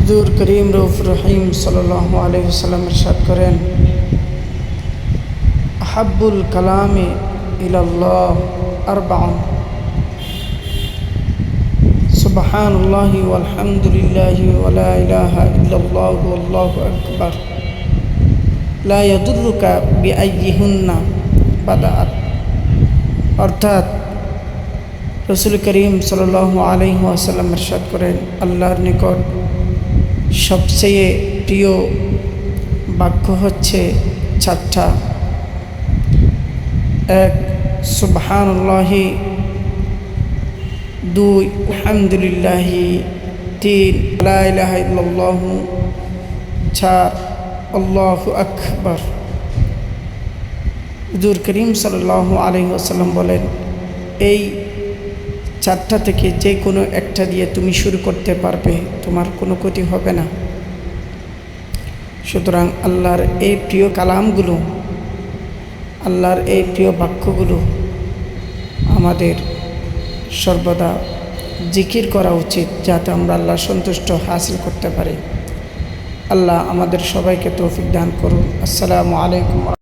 হুজুর করিম রউফ রহিম সাল্লাহ আলহিসাল্লাম ইরশাদ করেন আহাব্বুল কালামে ইলাল্লাহ আরবাউন سبحان الله والحمد لله ولا إله إلا الله والله أكبر لا يضرك بأيهن بدأت অর্থাৎ রসুল করিম সাল আলহি আসাল্লাম এরশাদ করেন আল্লাহর নিকট সবচেয়ে প্রিয় বাক্য হচ্ছে চারটা। এক, সুবহানুল্লাহি। দুই, আলহামদুলিল্লাহি। তিন আল্লাহ চার, আল্লাহ আকবর। হুজুর করিম সাল্লাহ আলহি আসাল্লাম বলেন, এই চারটা থেকে যে কোনো একটা দিয়ে তুমি শুরু করতে পারবে, তোমার কোনো ক্ষতি হবে না। সুতরাং আল্লাহর এই প্রিয় কালামগুলো, আল্লাহর এই প্রিয় বাক্যগুলো আমাদের সর্বদা জিকির করা উচিত, যাতে আমরা আল্লাহ সন্তুষ্ট হাসিল করতে পারি। আল্লাহ আমাদের সবাইকে তৌফিক দান করুন। আসসালামু আলাইকুম